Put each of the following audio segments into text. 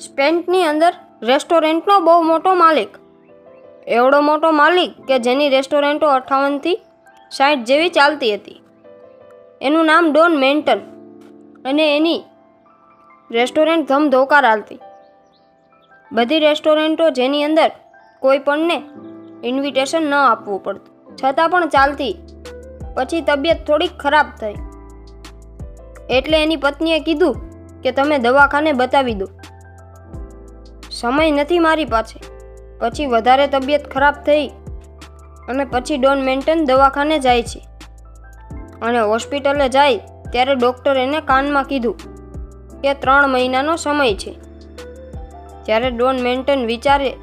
સ્પેન્ટની અંદર રેસ્ટોરન્ટનો બહુ મોટો માલિક. એવડો મોટો માલિક કે જેની રેસ્ટોરન્ટો અઠ્ઠાવનથી સાઠ જેવી ચાલતી હતી. એનું નામ ડોન મેન્ટન અને એની રેસ્ટોરન્ટ ધમધોકાર હાલતી બધી રેસ્ટોરન્ટો જેની અંદર કોઈ પણને ઇન્વિટેશન ન આપવું પડતું. છતાં પણ ચાલતી. પછી તબિયત થોડીક ખરાબ થઈ. એટલે એની પત્નીએ કીધું કે તમે દવાખાને બતાવી દો. સમય નથી મારી પાસે. પછી વધારે તબિયત ખરાબ થઈ અને પછી ડોન મેન્ટન દવાખાને જાય છે. અને હોસ્પિટલે જાય ત્યારે ડૉક્ટર એને કાનમાં કીધું કે ત્રણ મહિનાનો સમય છે. ત્યારે ડોન મેન્ટન વિચારે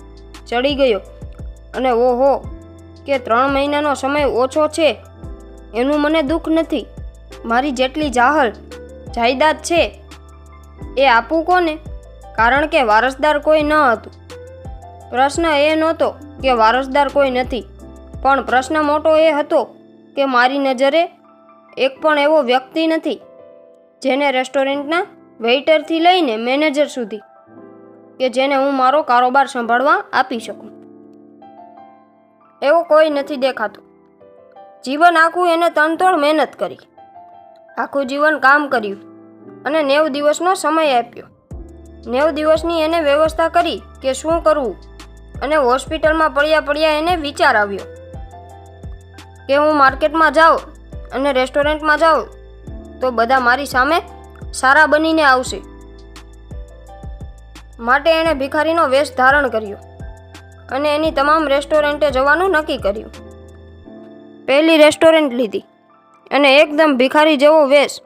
ચડી ગયો અને ઓહો, કે ત્રણ મહિનાનો સમય ઓછો છે. એનું મને દુઃખ નથી. મારી જેટલી જાહલ, જાયદાદ છે. એ આપું કોને? કારણ કે વારસદાર કોઈ ન હતું. પ્રશ્ન એ નહોતો કે વારસદાર કોઈ નથી. પણ પ્રશ્ન મોટો એ હતો કે મારી નજરે એક પણ એવો વ્યક્તિ નથી જેને રેસ્ટોરન્ટના વેઇટરથી લઈને મેનેજર સુધી કે જેને હું મારો કારોબાર સંભાળવા આપી શકું. એવો કોઈ નથી દેખાતો. જીવન આખું એને તનતોડ મહેનત કરી. આખું જીવન કામ કર્યું અને નેવ દિવસનો સમય આપ્યો. નેવ દિવસની એને વ્યવસ્થા કરી કે શું કરવું. અને હોસ્પિટલમાં પડ્યા પડ્યા એને વિચાર આવ્યો કે હું માર્કેટમાં જાઉં અને રેસ્ટોરન્ટમાં જાઉં તો બધા મારી સામે સારા બનીને આવશે. માટે એણે ભિખારીનો વેશ ધારણ કર્યો અને એની તમામ રેસ્ટોરન્ટે જવાનું નક્કી કર્યું. પહેલી રેસ્ટોરન્ટ લીધી અને એકદમ ભિખારી જેવો વેશ.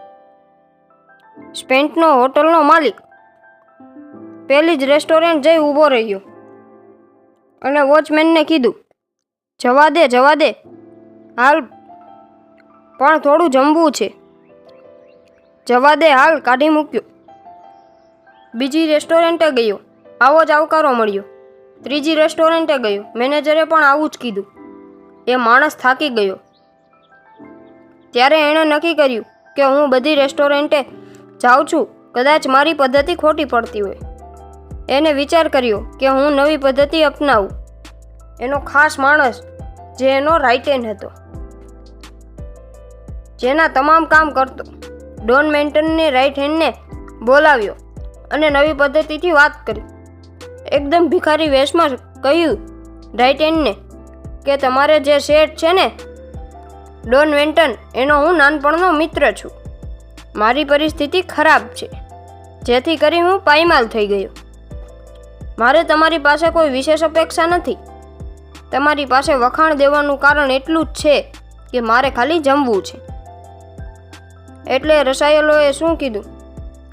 સ્પેન્ટનો હોટલનો માલિક પહેલી જ રેસ્ટોરન્ટ જઈ ઊભો રહ્યો. અને વોચમેનને કીધું, જવા દે જવા દે. હાલ પણ થોડું જમવું છે. જવા દે, હાલ, કાઢી મૂક્યો. બીજી રેસ્ટોરન્ટે ગયો. આવો જ આવકારો મળ્યો. ત્રીજી રેસ્ટોરન્ટે ગયો. મેનેજરે પણ આવું જ કીધું. એ માણસ થાકી ગયો. ત્યારે એણે નક્કી કર્યું કે હું બધી રેસ્ટોરન્ટે જાઉં છું. કદાચ મારી પદ્ધતિ ખોટી પડતી હોય. એને વિચાર કર્યો કે હું નવી પદ્ધતિ અપનાવું. એનો ખાસ માણસ જે એનો રાઇટ હેન્ડ હતો. જેના તમામ કામ કરતો. ડોન મેન્ટનને રાઇટ હેન્ડને બોલાવ્યો અને નવી પદ્ધતિથી વાત કરી. એકદમ ભિખારી વેશમાં કહ્યું રાઇટ હેન્ડને, કે તમારે જે શેઠ છે ને, ડોન વેન્ટન એનો હું નાનપણનો મિત્ર છું. મારી પરિસ્થિતિ ખરાબ છે. જેથી કરી હું પાયમાલ થઈ ગયો. મારે તમારી પાસે કોઈ વિશેષ અપેક્ષા નથી. તમારી પાસે વખાણ દેવાનું કારણ એટલું જ છે કે મારે ખાલી જમવું છે. એટલે રસાયલોએ શું કીધું?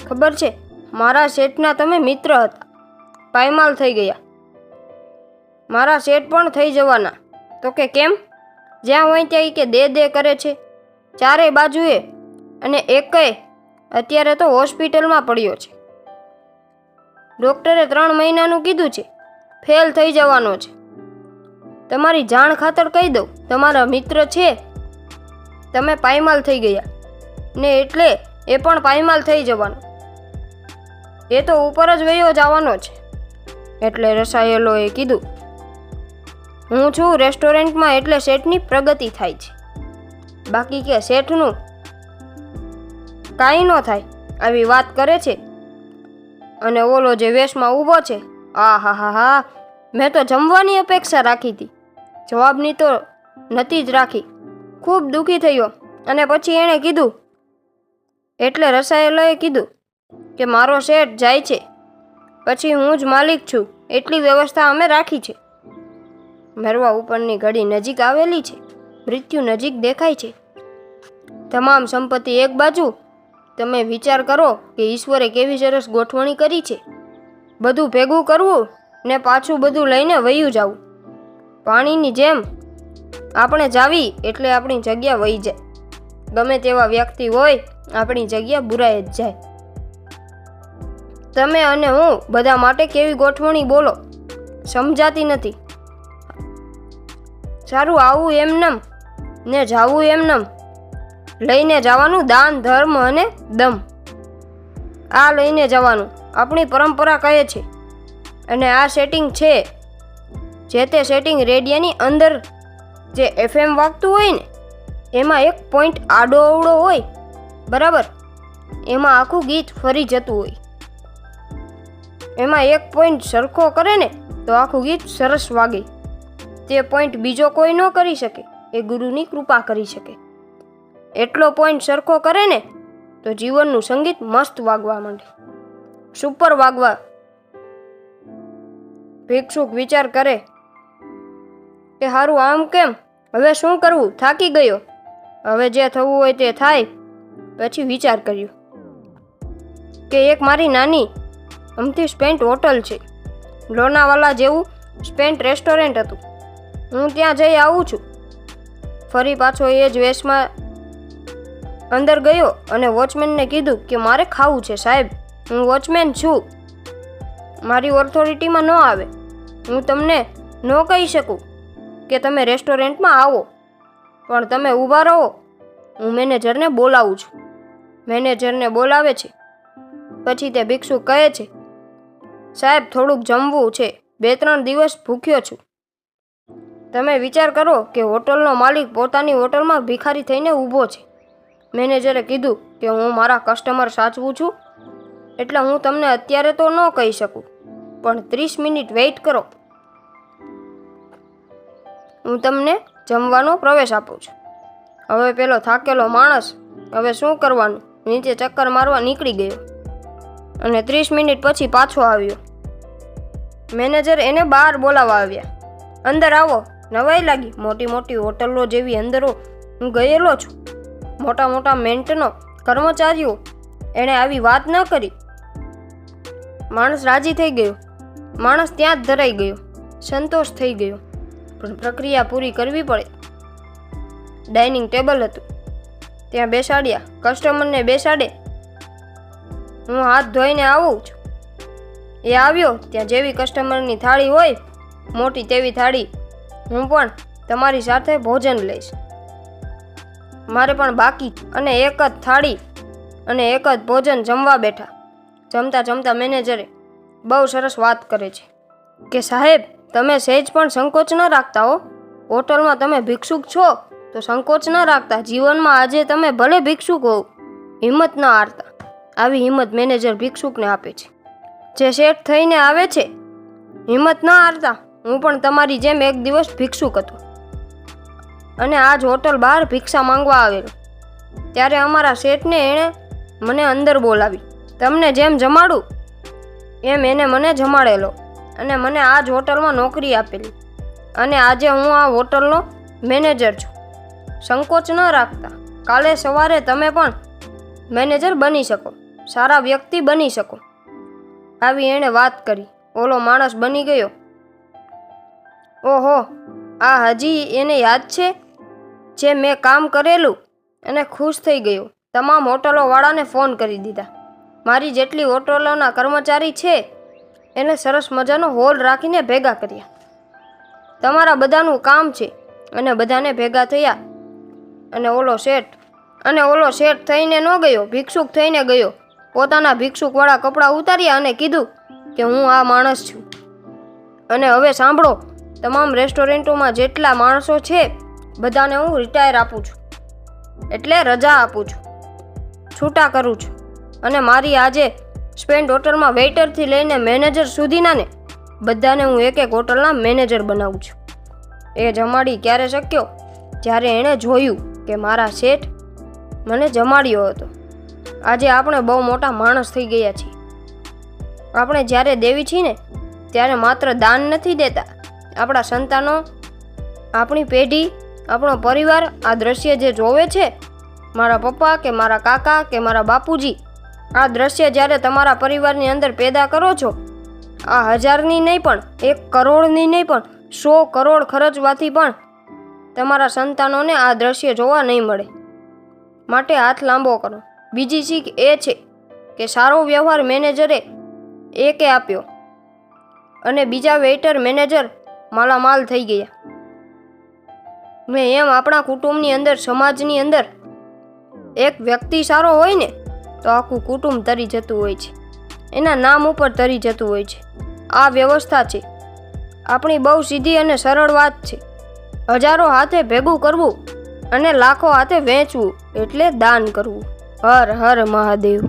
ખબર છે, મારા શેઠના તમે મિત્ર હતા. પાયમાલ થઈ ગયા. મારા શેઠ પણ થઈ જવાના. તો કે કેમ? જ્યાં હોય ત્યાં કે દે દે કરે છે. ચારે બાજુએ અને એકેય અત્યારે તો હોસ્પિટલમાં પડ્યો છે. ડૉક્ટરે ત્રણ મહિનાનું કીધું છે. ફેલ થઈ જવાનો છે. તમારી જાણ ખાતર કહી દઉં, તમારા મિત્ર છે. તમે પાયમાલ થઈ ગયા. ને એટલે એ પણ પાયમાલ થઈ જવાનો. એ તો ઉપર જ વયો જવાનો છે. એટલે રસાયેલોએ કીધું, હું છું રેસ્ટોરન્ટમાં એટલે શેઠની પ્રગતિ થાય છે. બાકી કે શેઠનું? કાંઈ ન થાય. આવી વાત કરે છે. અને ઓલો જે વેશમાં ઊભો છે, આ હા હા હા, મેં તો જમવાની અપેક્ષા રાખી હતી. જવાબની તો નથી જ રાખી. ખૂબ દુઃખી થયો અને પછી એણે કીધું, એટલે રસાયેલોએ કીધું કે મારો શેઠ જાય છે. પછી હું જ માલિક છું, એટલી વ્યવસ્થા અમે રાખી છે. મરવા ઉપરની ઘડી નજીક આવેલી છે, મૃત્યુ નજીક દેખાય છે. તમામ સંપત્તિ એક બાજુ તમે વિચાર કરો કે ઈશ્વરે કેવી સરસ ગોઠવણી કરી છે. બધું ભેગું કરવું ને પાછું બધું લઈને વયું જવું. પાણીની જેમ આપણે જાવી એટલે આપણી જગ્યા વહી જાય. ગમે તેવા વ્યક્તિ હોય, આપણી જગ્યા બુરાઈ જ જાય. તમે અને હું બધા માટે કેવી ગોઠવણી બોલો? સમજાતી નથી. સારું આવું એમનેમ ને જાવું એમનેમ લઈને જવાનું દાન, ધર્મ અને દમ. આ લઈને જવાનું. આપણી પરંપરા કહે છે. અને આ સેટિંગ છે. જે તે સેટિંગ રેડિયાની અંદર જે એફએમ વાગતું હોય ને, એમાં એક પોઈન્ટ આડો અવડો હોય, બરાબર? એમાં આખું ગીત ફરી જતું હોય. એમાં એક પોઈન્ટ સરખો કરે ને, તો આખું ગીત સરસ વાગે. તે પોઈન્ટ બીજો કોઈ ન કરી શકે. એ ગુરુની કૃપા કરી શકે. એટલો પોઈન્ટ સરખો કરે ને, તો જીવનનું સંગીત મસ્ત વાગવા માંડે. સુપર વાગવા. ભિક્ષુક વિચાર કરે કે સારું આમ કેમ? હવે શું કરવું? થાકી ગયો. હવે જે થવું હોય તે થાય. પછી વિચાર કર્યો કે એક મારી નાની અમથી સ્પેન્ટ હોટલ છે. લોનાવાલા જેવું સ્પેન્ટ રેસ્ટોરન્ટ હતું. હું ત્યાં જઈ આવું છું. ફરી પાછો એ જ વેશમાં અંદર ગયો અને વોચમેનને કીધું કે મારે ખાવું છે સાહેબ. હું વોચમેન છું. મારી ઓથોરિટીમાં ન આવે. હું તમને ન કહી શકું કે તમે રેસ્ટોરન્ટમાં આવો. પણ તમે ઊભા રહો. હું મેનેજરને બોલાવું છું. મેનેજરને બોલાવે છે. પછી તે ભિક્ષુ કહે છે, સાહેબ, થોડુંક જમવું છે. બે ત્રણ દિવસ ભૂખ્યો છું. તમે વિચાર કરો કે હોટલનો માલિક પોતાની હોટલમાં ભિખારી થઈને ઊભો છે. મેનેજરે કીધું કે હું મારા કસ્ટમર સાચવું છું, એટલે હું તમને અત્યારે તો ન કહી શકું, પણ ત્રીસ મિનિટ વેઇટ કરો. હું તમને જમવાનો પ્રવેશ આપું છું. હવે પેલો થાકેલો માણસ હવે શું કરવાનું? નીચે ચક્કર મારવા નીકળી ગયો અને ત્રીસ મિનિટ પછી પાછો આવ્યો. મેનેજર એને બહાર બોલાવવા આવ્યા. અંદર આવો, નવાઈ લાગી. મોટી મોટી હોટલો જેવી અંદરો હું ગયેલો છું. મોટા મોટા મેન્ટનો કર્મચારીઓ એણે આવી વાત ન કરી. માણસ રાજી થઈ ગયો. માણસ ત્યાં જ ધરાઈ ગયો. સંતોષ થઈ ગયો. પણ પ્રક્રિયા પૂરી કરવી પડે. ડાઇનિંગ ટેબલ હતું. ત્યાં બેસાડ્યા. કસ્ટમરને બેસાડે. હું હાથ ધોઈને આવું છું. એ આવ્યો. ત્યાં જેવી કસ્ટમરની થાળી હોય, મોટી તેવી થાળી. હું પણ તમારી સાથે ભોજન લઈશ. મારે પણ બાકી અને એક જ થાળી અને એક જ ભોજન જમવા બેઠા. જમતા જમતા મેનેજરે બહુ સરસ વાત કરે છે કે સાહેબ, તમે સહેજ પણ સંકોચ ન રાખતા હો. હોટલમાં તમે ભિક્ષુક છો તો સંકોચ ન રાખતા. જીવનમાં આજે તમે ભલે ભિક્ષુક હોવ, હિંમત ન હારતા. આવી હિંમત મેનેજર ભિક્ષુકને આપે છે. જે શેઠ થઈને આવે છે, હિંમત ન હારતા. હું પણ તમારી જેમ એક દિવસ ભિક્ષુક હતો. અને આજ હોટલ બહાર ભિક્ષા માંગવા આવેલો. ત્યારે અમારા શેઠને એણે મને અંદર બોલાવી, તમને જેમ જમાડું, એમ એને મને જમાડેલો અને મને આ જ હોટલમાં નોકરી આપેલી. અને આજે હું આ હોટલનો મેનેજર છું. સંકોચ ન રાખતા, કાલે સવારે તમે પણ મેનેજર બની શકો, સારા વ્યક્તિ બની શકો. આવી એણે વાત કરી. ઓલો માણસ બની ગયો. ઓહો, આ હજી એને યાદ છે? જે મેં કામ કરેલું અને ખુશ થઈ ગયો. તમામ હોટલોવાળાને ફોન કરી દીધા. મારી જેટલી હોટલોના કર્મચારી છે, એને સરસ મજાનો હોલ રાખીને ભેગા કર્યા. તમારા બધાનું કામ છે અને બધાને ભેગા થયા. અને ઓલો શેઠ, અને ઓલો શેઠ થઈને ન ગયો, ભિક્ષુક થઈને ગયો. પોતાના ભિક્ષુકવાળા કપડાં ઉતાર્યા અને કીધું કે હું આ માણસ છું. અને હવે સાંભળો, તમામ રેસ્ટોરન્ટોમાં જેટલા માણસો છે બધાને હું રિટાયર આપું છું. એટલે રજા આપું છું. છૂટા કરું છું. અને મારી આજે સ્પેન્ડ હોટલમાં વેઇટરથી લઈને મેનેજર સુધીના ને બધાને હું એક એક હોટલના મેનેજર બનાવું છું. એ જમાડી ક્યારે શક્યો? જ્યારે એણે જોયું કે મારા શેઠ મને જમાડ્યો હતો. આજે આપણે બહુ મોટા માણસ થઈ ગયા છીએ. આપણે જ્યારે દેવી છીએ ને, ત્યારે માત્ર દાન નથી દેતા. આપણા સંતાનો, આપણી પેઢી આપણો પરિવાર આ દ્રશ્ય જે જોવે છે, મારા પપ્પા કે મારા કાકા કે મારા બાપુજી, આ દ્રશ્ય જ્યારે તમારા પરિવારની અંદર પેદા કરો છો, આ હજારની નહીં પણ, એક કરોડની નહીં પણ, સો કરોડ ખર્ચવાથી પણ તમારા સંતાનોને આ દ્રશ્ય જોવા નહીં મળે. માટે હાથ લાંબો કરો. બીજી શીખ એ છે કે સારો વ્યવહાર મેનેજરે એકે આપ્યો અને બીજા વેઇટર મેનેજર માલામાલ થઈ ગયા. મેં એમ આપણા કુટુંબની અંદર, સમાજની અંદર એક વ્યક્તિ સારો હોય ને, તો આખું કુટુંબ તરી જતું હોય છે. એના નામ ઉપર તરી જતું હોય છે. આ વ્યવસ્થા છે. આપણી બહુ સીધી અને સરળ વાત છે. હજારો હાથે ભેગું કરવું અને લાખો હાથે વેચવું એટલે દાન કરવું. હર હર મહાદેવ.